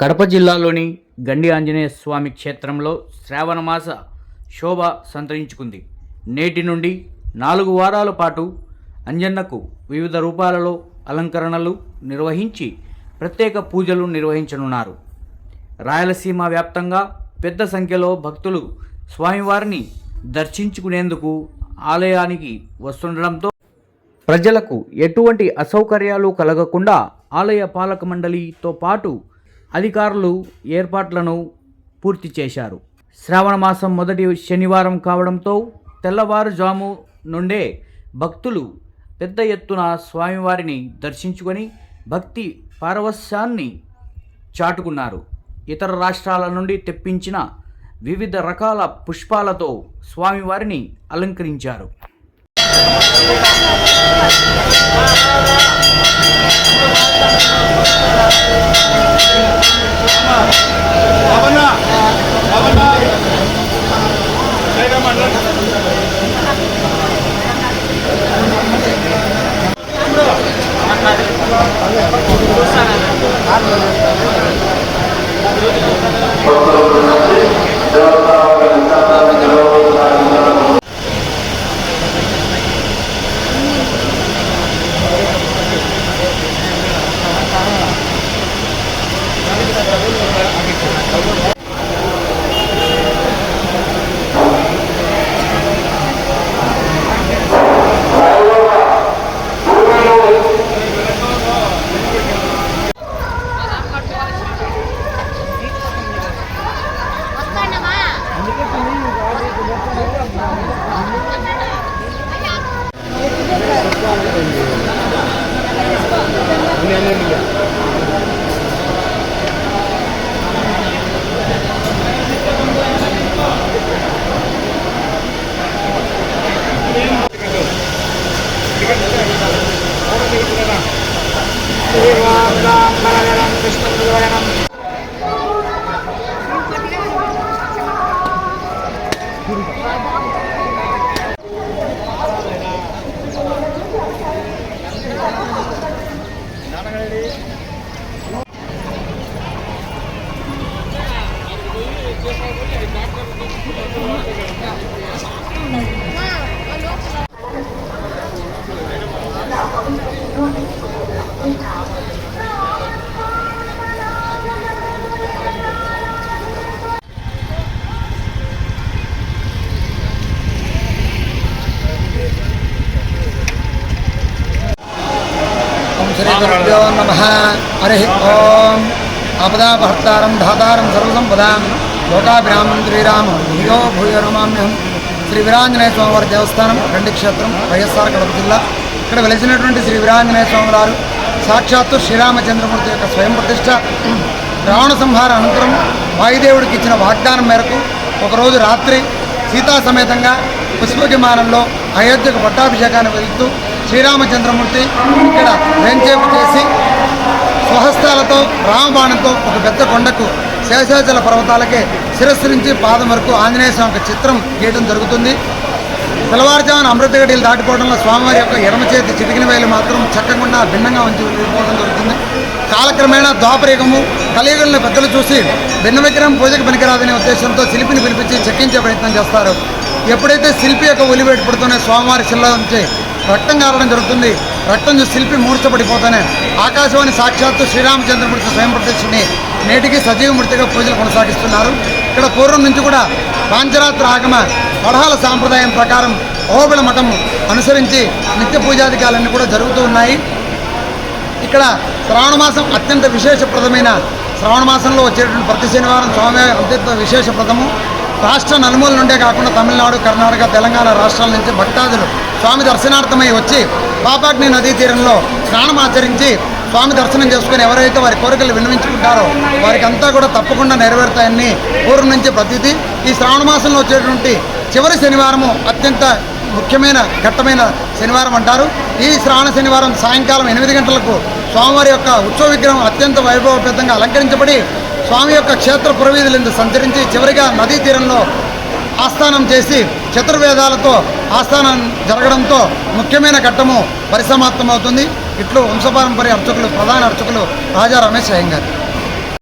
కడప జిల్లాలోని గండి ఆంజనేయ స్వామి క్షేత్రంలో శ్రావణమాస శోభ సంతరించుకుంది. నేటి నుండి నాలుగు వారాల పాటు అంజన్నకు వివిధ రూపాలలో అలంకరణలు నిర్వహించి ప్రత్యేక పూజలు నిర్వహించనున్నారు. రాయలసీమ వ్యాప్తంగా పెద్ద సంఖ్యలో భక్తులు స్వామివారిని దర్శించుకునేందుకు ఆలయానికి వస్తుండడంతో ప్రజలకు ఎటువంటి అసౌకర్యాలు కలగకుండా ఆలయ పాలక మండలితో పాటు అధికారులు ఏర్పాట్లను పూర్తి చేశారు. శ్రావణ మాసం మొదటి శనివారం కావడంతో తెల్లవారుజాము నుండే భక్తులు పెద్ద ఎత్తున స్వామివారిని దర్శించుకొని భక్తి పారవస్యాన్ని చాటుకున్నారు. ఇతర రాష్ట్రాల నుండి తెప్పించిన వివిధ రకాల పుష్పాలతో స్వామివారిని అలంకరించారు. Thank you. ఓం శ్రీ श्रीगुरुभ्यो नमः हरिः ओम् अपदापहर्तारं धातारं सर्वसम्पदाम् లోకాభిరామం శ్రీరామం నియో భూయో నమామ్యహం శ్రీ వీరాంజనేయ స్వామివారి దేవస్థానం రెండు క్షేత్రం వైఎస్ఆర్ కడప జిల్లా. ఇక్కడ వెలిసినటువంటి శ్రీ వీరాంజనేయ స్వామివారు సాక్షాత్తు శ్రీరామచంద్రమూర్తి యొక్క స్వయం ప్రతిష్ట రావణ సంహార అనంతరం వాయుదేవుడికి ఇచ్చిన వాగ్దానం మేరకు ఒకరోజు రాత్రి సీతా సమేతంగా పుష్పవిమానంలో అయోధ్యకు పట్టాభిషేకాన్ని వెళ్తూ శ్రీరామచంద్రమూర్తి ఇక్కడ వేంచేపు చేసి స్వహస్తాలతో రామబాణంతో ఒక పెద్ద కొండకు శేషాచల పర్వతాలకే శిరస్సు నుంచి పాదం వరకు ఆంజనేయ స్వామి యొక్క చిత్రం గీయడం జరుగుతుంది. తెల్లవారుజామున అమృతగడిలు దాటిపోవడంలో స్వామివారి యొక్క ఎడమ చేతి చిటికిన వేలు మాత్రం చక్కకుండా భిన్నంగా ఉంచి వెళ్ళిపోవడం జరుగుతుంది. కాలక్రమేణా ద్వాపరేగము కలియుగంలో పెద్దలు చూసి భిన్న విగ్రహం పూజకు పనికిరాదనే ఉద్దేశంతో శిల్పిని పిలిపించి చెక్కించే ప్రయత్నం చేస్తారు. ఎప్పుడైతే శిల్పి యొక్క ఒలివేటు పడుతూనే స్వామివారి శిల్లో నుంచి రక్తం కారడం జరుగుతుంది రక్తం శిల్పి మూర్చబడిపోతానే ఆకాశవాణి సాక్షాత్తు శ్రీరామచంద్రమూర్తి స్వయం ప్రత్యక్షని నేటికి సజీవమూర్తిగా పూజలు కొనసాగిస్తున్నారు. ఇక్కడ పూర్వం నుంచి కూడా పాంచరాత్ర ఆగమ పడహాల సాంప్రదాయం ప్రకారం ఓబిళ మఠం అనుసరించి నిత్య పూజాధికాలన్నీ కూడా జరుగుతూ ఉన్నాయి. ఇక్కడ శ్రావణమాసం అత్యంత విశేషప్రదమైన శ్రావణమాసంలో వచ్చేటువంటి ప్రతి శనివారం స్వామి అత్యంత విశేషప్రదము. రాష్ట్ర నలుమూల నుండే కాకుండా తమిళనాడు కర్ణాటక తెలంగాణ రాష్ట్రాల నుంచి భక్తాదులు స్వామి దర్శనార్థమై వచ్చి పాపాగ్ని నదీ తీరంలో స్నానం ఆచరించి స్వామి దర్శనం చేసుకుని ఎవరైతే వారి కోరికలు విన్నవించుకుంటారో వారికి అంతా కూడా తప్పకుండా నెరవేరుతాయని పూర్వం నుంచి ప్రతీతి ఈ శ్రావణ మాసంలో వచ్చేటువంటి చివరి శనివారము అత్యంత ముఖ్యమైన ఘట్టమైన శనివారం అంటారు. ఈ శ్రావణ శనివారం సాయంకాలం ఎనిమిది గంటలకు స్వామివారి యొక్క ఉత్సవ విగ్రహం అత్యంత వైభవపేతంగా అలంకరించబడి స్వామి యొక్క క్షేత్ర పురవీధులందు సంచరించి చివరిగా నదీ తీరంలో ఆస్థానం చేసి చతుర్వేదాలతో ఆస్థానం జరగడంతో ముఖ్యమైన ఘట్టము పరిసమాప్తమవుతుంది. ఇట్లు వంశపారంపర్య అర్చకులు ప్రధాన అర్చకులు రాజా రమేష్ అయ్యంగారు